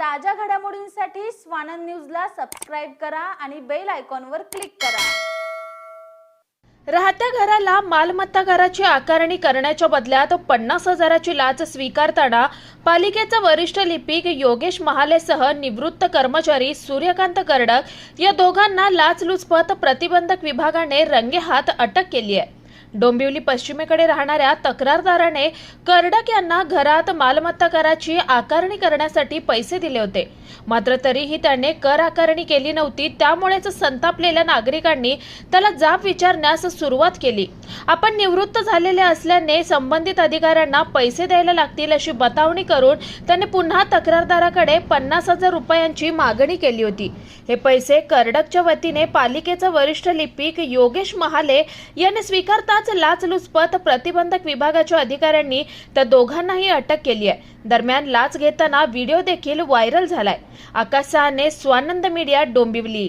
ताज्या घडामोडींसाठी स्वानंद न्यूजला सबस्क्राईब करा आणि बेल आयकॉनवर क्लिक करा. राहत्या घराला मालमत्ता घराची आकारणी करण्याच्या बदल्यात पन्नास हजाराची लाच स्वीकारताना पालिकेचा वरिष्ठ लिपिक योगेश महालेसह निवृत्त कर्मचारी सूर्यकांत कर्डक या दोघांना लाचलुचपत प्रतिबंधक विभागाने रंगेहात अटक केली आहे. डोंबिवली पश्चिमेकडे राहणाऱ्या तक्रारदाराने कर्डक यांना घरात मालमत्ता कराची आकारणी करण्यासाठी पैसे दिले होते. मात्र तरीही त्याने कर आकारणी केली नव्हती त्यामुळेच संतापलेल्या नागरिकांनी त्याला जाब विचारण्यास सुरुवात केली. आपण निवृत्त झालेले असल्याने संबंधित अधिकाऱ्यांना पैसे द्यायला लागतील अशी बतावणी करून त्यांनी पुन्हा तक्रारदाराकडे पन्नास हजार रुपयांची मागणी केली होती. हे पैसे कर्डकच्या वतीने पालिकेचा वरिष्ठ लिपिक योगेश महाले यांनी स्वीकारताच लाचलुचपत प्रतिबंधक विभागाच्या अधिकाऱ्यांनी त्या दोघांनाही अटक केली आहे. दरम्यान लाच घेताना व्हिडिओ देखील व्हायरल झालाय. आकाश सहाने स्वानंद मीडिया डोंबिवली.